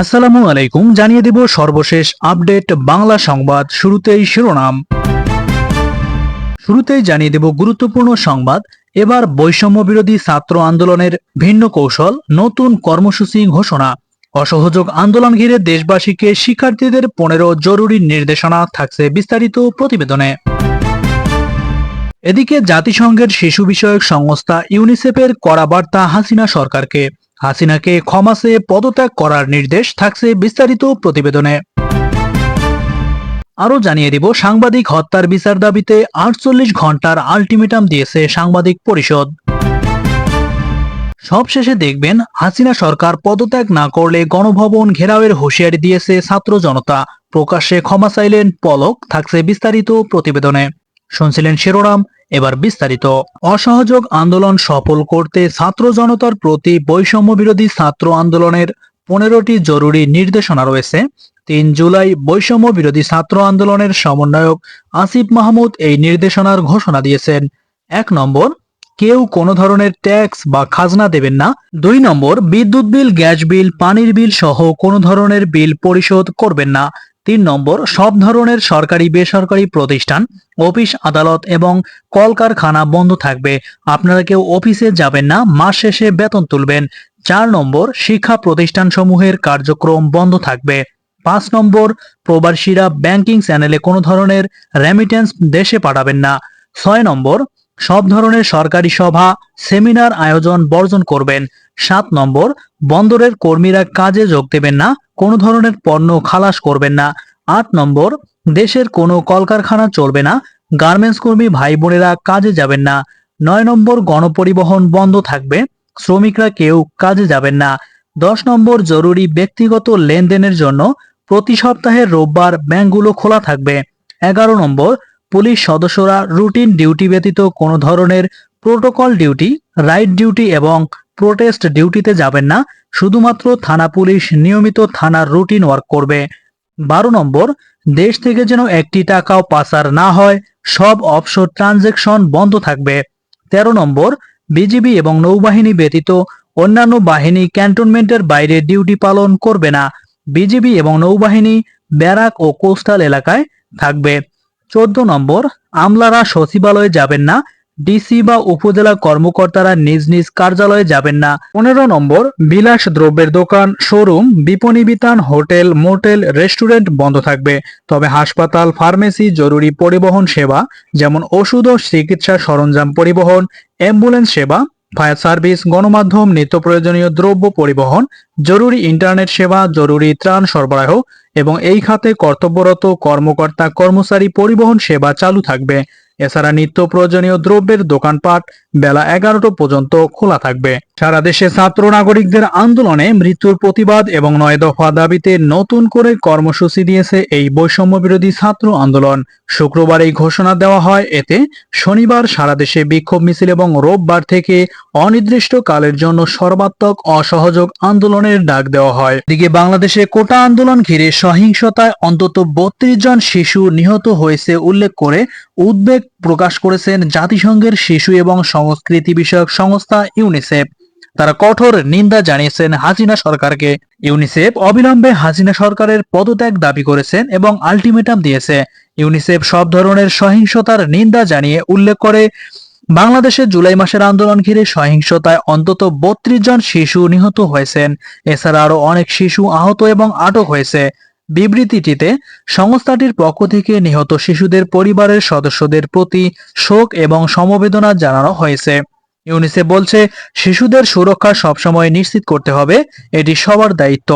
আসসালামু আলাইকুম, জানিয়ে দেব সর্বশেষ আপডেট বাংলা সংবাদ শুরুতেই শিরোনাম। শুরুতেই জানিয়ে দেব গুরুত্বপূর্ণ সংবাদ। এবার বৈষম্য বিরোধী ছাত্র আন্দোলনের ভিন্ন কৌশল, নতুন কর্মসূচি ঘোষণা। অসহযোগ আন্দোলন ঘিরে দেশবাসীকে শিক্ষার্থীদের পনেরো জরুরি নির্দেশনা থাকছে বিস্তারিত প্রতিবেদনে। এদিকে জাতিসংঘের শিশু বিষয়ক সংস্থা ইউনিসেফের কড়া বার্তা হাসিনা সরকারকে। হাসিনাকে ক্ষমাসে পদত্যাগ করার নির্দেশ থাকছে বিস্তারিত প্রতিবেদনে। আরও জানিয়ে দিব, সাংবাদিক হত্যার বিচার দাবিতে আটচল্লিশ ঘণ্টার আলটিমেটাম দিয়েছে সাংবাদিক পরিষদ। সবশেষে দেখবেন, হাসিনা সরকার পদত্যাগ না করলে গণভবন ঘেরাওয়ের হুঁশিয়ারি দিয়েছে ছাত্র জনতা। প্রকাশ্যে ক্ষমা চাইলেন পলক, থাকছে বিস্তারিত প্রতিবেদনে। শুনছিলেন শিরোনাম এবার বিস্তারিত। অসহযোগ আন্দোলন সফল করতে ছাত্র জনতার প্রতি বৈষম্য বিরোধী ছাত্র আন্দোলনের পনেরোটি জরুরি নির্দেশনা রয়েছে। তিন জুলাই বৈষম্য বিরোধী ছাত্র আন্দোলনের সমন্বয়ক আসিফ মাহমুদ এই নির্দেশনার ঘোষণা দিয়েছেন। এক নম্বর, কেউ কোনো ধরনের ট্যাক্স বা খাজনা দেবেন না। দুই নম্বর, বিদ্যুৎ বিল, গ্যাস বিল, পানির বিল সহ কোনো ধরনের বিল পরিশোধ করবেন না। তিন নম্বর, সব ধরনের সরকারি বেসরকারি প্রতিষ্ঠান, অফিস, আদালত এবং কলকারখানা বন্ধ থাকবে। আপনারা কেউ অফিসে যাবেন না, মাস শেষে বেতন তুলবেন। চার নম্বর, শিক্ষা প্রতিষ্ঠানসমূহের কার্যক্রম বন্ধ থাকবে। পাঁচ নম্বর, প্রবাসীরা ব্যাংকিং চ্যানেলে কোনো ধরনের রেমিটেন্স দেশে পাঠাবেন না। ছয় নম্বর, সব ধরনের সরকারি সভা, সেমিনার আয়োজন বর্জন করবেন। সাত নম্বর, বন্দরের কর্মীরা কাজে যোগ দেবেন না, কোনো ধরনের পণ্য খালাস করবেন না। আট নম্বর, দেশের কোনো কলকারখানা চলবে না, গার্মেন্টস কর্মী ভাই বোনেরা কাজে যাবেন না। নয় নম্বর, গণপরিবহন বন্ধ থাকবে, শ্রমিকরা কেউ কাজে যাবেন না। দশ নম্বর, জরুরি ব্যক্তিগত লেনদেনের জন্য প্রতি সপ্তাহে রোববার ব্যাংকগুলো খোলা থাকবে। এগারো নম্বর, পুলিশ সদস্যরা রুটিন ডিউটি ব্যতীত কোনো ধরনের প্রোটোকল ডিউটি রাইট ডিউটি এবং প্রোটেস্ট ডিউটিতে যাবেন না, শুধুমাত্র থানা পুলিশ নিয়মিত থানার রুটিন ওয়ার্ক করবে। বারো নম্বর, দেশ থেকে যেন একটি টাকাও পাচার না হয়, সব অফশোর ট্রানজেকশন বন্ধ থাকবে। তেরো নম্বর, বিজিবি এবং নৌবাহিনী ব্যতীত অন্যান্য বাহিনী ক্যান্টনমেন্টের বাইরে ডিউটি পালন করবে না। বিজিবি এবং নৌবাহিনী ব্যারাক ও কোস্টাল এলাকায় থাকবে। চোদ্দ নম্বর, আমলারা সচিবালয়ে যাবেন না ডিসি বা উপজেলা কর্মকর্তারা নিজ নিজ কার্যালয়ে যাবেন না। পনেরো নম্বর, বিলাস দ্রব্যের দোকান, শোরুম, বিপণী বিতান, হোটেল, মোটেল, রেস্টুরেন্ট বন্ধ থাকবে। তবে হাসপাতাল, ফার্মেসি, জরুরি পরিবহন সেবা, যেমন ওষুধ ও চিকিৎসা সরঞ্জাম পরিবহন, অ্যাম্বুলেন্স সেবা, ফায়ার সার্ভিস, গণমাধ্যম, নিত্য প্রয়োজনীয় দ্রব্য পরিবহন, জরুরি ইন্টারনেট সেবা, জরুরি ত্রাণ সরবরাহ এবং এই খাতে কর্তব্যরত কর্মকর্তা, কর্মচারী পরিবহন সেবা চালু থাকবে। এছাড়া নিত্য প্রয়োজনীয় দ্রব্যের দোকানপাট বেলা এগারোটা পর্যন্ত খোলা থাকবে। সারা দেশে ছাত্র নাগরিকদের আন্দোলনে মৃত্যুর প্রতিবাদ এবং নয় দফা দাবিতে নতুন করে কর্মসূচি দিয়েছে এই বৈষম্য বিরোধী ছাত্র আন্দোলন। শুক্রবার এই ঘোষণা দেওয়া হয়। এতে শনিবার সারা দেশে বিক্ষোভ মিছিল এবং রোববার থেকে অনির্দিষ্ট কালের জন্য সর্বাত্মক অসহযোগ আন্দোলনের ডাক দেওয়া হয়। এদিকে বাংলাদেশে কোটা আন্দোলন ঘিরে সহিংসতায় অন্তত বত্রিশ জন শিশু নিহত হয়েছে উল্লেখ করে উদ্বেগ প্রকাশ করেছেন জাতিসংঘের শিশু এবং সংস্কৃতি বিষয়ক সংস্থা ইউনিসেফ। তারা কঠোর নিন্দা জানিয়েছেন হাসিনা সরকারকে। ইউনিসেফ অবিলম্বে হাসিনা সরকারের পদত্যাগ দাবি করেছেন এবং আলটিমেটাম দিয়েছে। ইউনিসেফ সব ধরনের সহিংসতার নিন্দা জানিয়ে উল্লেখ করে, বাংলাদেশে জুলাই মাসের আন্দোলন ঘিরে সহিংসতায় অন্তত বত্রিশ জন শিশু নিহত হয়েছেন। এছাড়া আরও অনেক শিশু আহত এবং আটক হয়েছে। বিবৃতিটিতে, সংস্থাটির পক্ষ থেকে নিহত শিশুদের পরিবারের সদস্যদের প্রতি শোক এবং সমবেদনা জানানো হয়েছে। ইউনিসেফ বলছে, শিশুদের সুরক্ষা সবসময় নিশ্চিত করতে হবে, এটি সবার দায়িত্ব।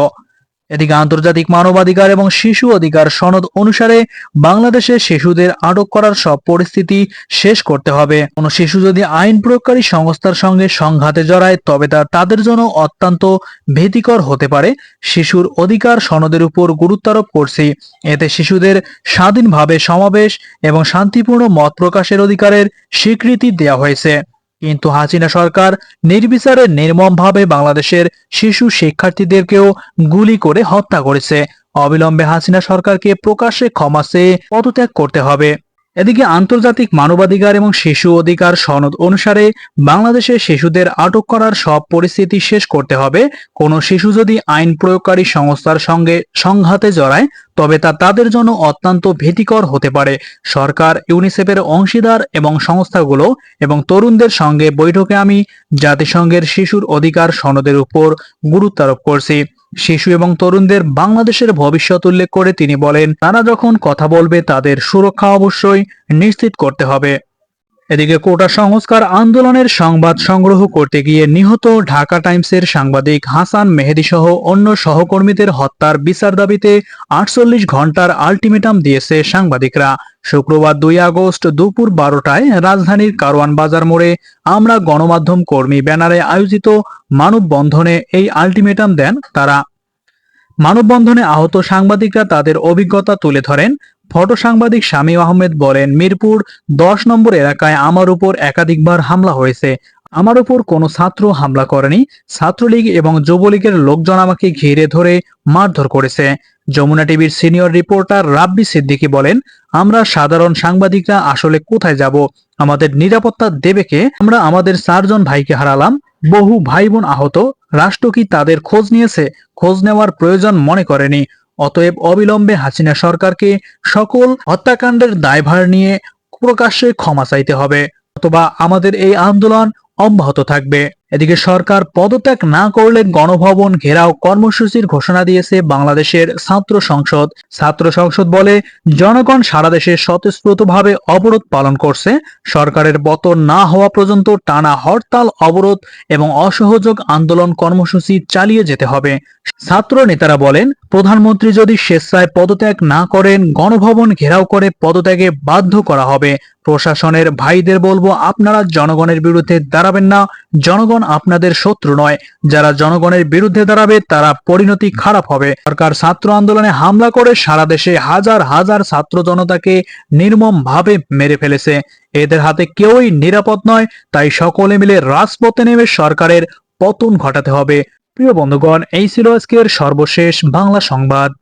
এদিকে আন্তর্জাতিক মানবাধিকার এবং শিশু অধিকার সনদ অনুসারে বাংলাদেশে শিশুদের আটক করার সব পরিস্থিতি শেষ করতে হবে। কোনো শিশু যদি আইন প্রয়োগকারী সংস্থার সঙ্গে সংঘাতে জড়ায়, তবে তা তাদের জন্য অত্যন্ত ভীতিকর হতে পারে। শিশুর অধিকার সনদের উপর গুরুত্বারোপ করছি। এতে শিশুদের স্বাধীনভাবে সমাবেশ এবং শান্তিপূর্ণ মত প্রকাশের অধিকারের স্বীকৃতি দেওয়া হয়েছে। কিন্তু হাসিনা সরকার নির্বিচারে নির্মমভাবে বাংলাদেশের শিশু শিক্ষার্থীদেরকেও গুলি করে হত্যা করেছে। অবিলম্বে হাসিনা সরকারকে প্রকাশ্যে ক্ষমা চেয়ে পদত্যাগ করতে হবে। এদিকে আন্তর্জাতিক মানবাধিকার এবং শিশু অধিকার সনদ অনুসারে বাংলাদেশে শিশুদের আটক করার সব পরিস্থিতি শেষ করতে হবে। কোনো শিশু যদি আইন প্রয়োগকারী সংস্থার সঙ্গে সংঘাতে জড়ায়, তবে তা তাদের জন্য অত্যন্ত ভীতিকর হতে পারে। সরকার, ইউনিসেফের অংশীদার এবং সংস্থাগুলো এবং তরুণদের সঙ্গে বৈঠকে আমি জাতিসংঘের শিশুর অধিকার সনদের উপর গুরুত্ব আরোপ করছি। শিশু এবং তরুণদের বাংলাদেশের ভবিষ্যৎ উল্লেখ করে তিনি বলেন, তারা যখন কথা বলবে তাদের সুরক্ষা অবশ্যই নিশ্চিত করতে হবে। এদিকে কোটা সংস্কার আন্দোলনের সংবাদ সংগ্রহ করতে গিয়ে নিহত ঢাকা টাইমসের সাংবাদিক হাসান মেহেদি সহ অন্য সহকর্মীদের হত্যার বিচার দাবিতে আটচল্লিশ ঘণ্টার আলটিমেটাম দিয়েছে সাংবাদিকরা। শুক্রবার দুই আগস্ট দুপুর বারোটায় রাজধানীর কারওয়ান বাজার মোড়ে আমরা গণমাধ্যম কর্মী ব্যানারে আয়োজিত মানববন্ধনে এই আলটিমেটাম দেন তারা। মানববন্ধনে আহত সাংবাদিকরা তাদের অভিজ্ঞতা তুলে ধরেন ফটো সাংবাদিক শামীম আহমেদ বলেন, মিরপুর দশ নম্বর এলাকায় আমার উপর একাধিকবার হামলা হয়েছে। আমার উপর কোনো ছাত্র হামলা করেনি। ছাত্রলীগ এবং যুবলীগের লোকজন আমাকে ঘিরে ধরে মারধর করেছে। যমুনা টিভির সিনিয়র রিপোর্টার রাব্বি সিদ্দিকী বলেন, আমরা সাধারণ সাংবাদিকরা আসলে কোথায় যাব? আমাদের নিরাপত্তা দেবে কে? আমরা আমাদের চারজন ভাইকে হারালাম। বহু ভাই বোন আহত। রাষ্ট্র কি তাদের খোঁজ নিয়েছে? খোঁজ নেওয়ার প্রয়োজন মনে করেনি। অতএব অবিলম্বে হাসিনা সরকারকে সকল হত্যাকাণ্ডের দায়ভার নিয়ে প্রকাশ্যে ক্ষমা চাইতে হবে, অথবা আমাদের এই আন্দোলন অব্যাহত থাকবে। এদিকে সরকার পদত্যাগ না করলে গণভবন ঘেরাও কর্মসূচির ঘোষণা দিয়েছে বাংলাদেশের ছাত্র সংসদ। ছাত্র সংসদ বলে, জনগণ সারা দেশে স্বতঃস্ফূর্তভাবে অবরোধ পালন করছে। সরকারের পতন না হওয়া পর্যন্ত টানা হরতাল, অবরোধ এবং অসহযোগ আন্দোলন কর্মসূচি চালিয়ে যেতে হবে। ছাত্র নেতারা বলেন, প্রধানমন্ত্রী যদি স্বেচ্ছায় পদত্যাগ না করেন, গণভবন ঘেরাও করে পদত্যাগে বাধ্য করা হবে। প্রশাসনের ভাইদের বলব, আপনারা জনগণের বিরুদ্ধে দাঁড়াবেন না। জনগণ আপনাদের শত্রু নয়। যারা জনগণের বিরুদ্ধে দাঁড়াবে, তারা পরিণতি খারাপ হবে। সরকার ছাত্র আন্দোলনে হামলা করে সারা দেশে হাজার হাজার ছাত্র জনতাকে নির্মম ভাবে মেরে ফেলেছে। এদের হাতে কেউই নিরাপদ নয়, তাই সকলে মিলে রাজপথে নেমে সরকারের পতন ঘটাতে হবে। প্রিয় বন্ধুগণ, এই ছিল আজকের সর্বশেষ বাংলা সংবাদ।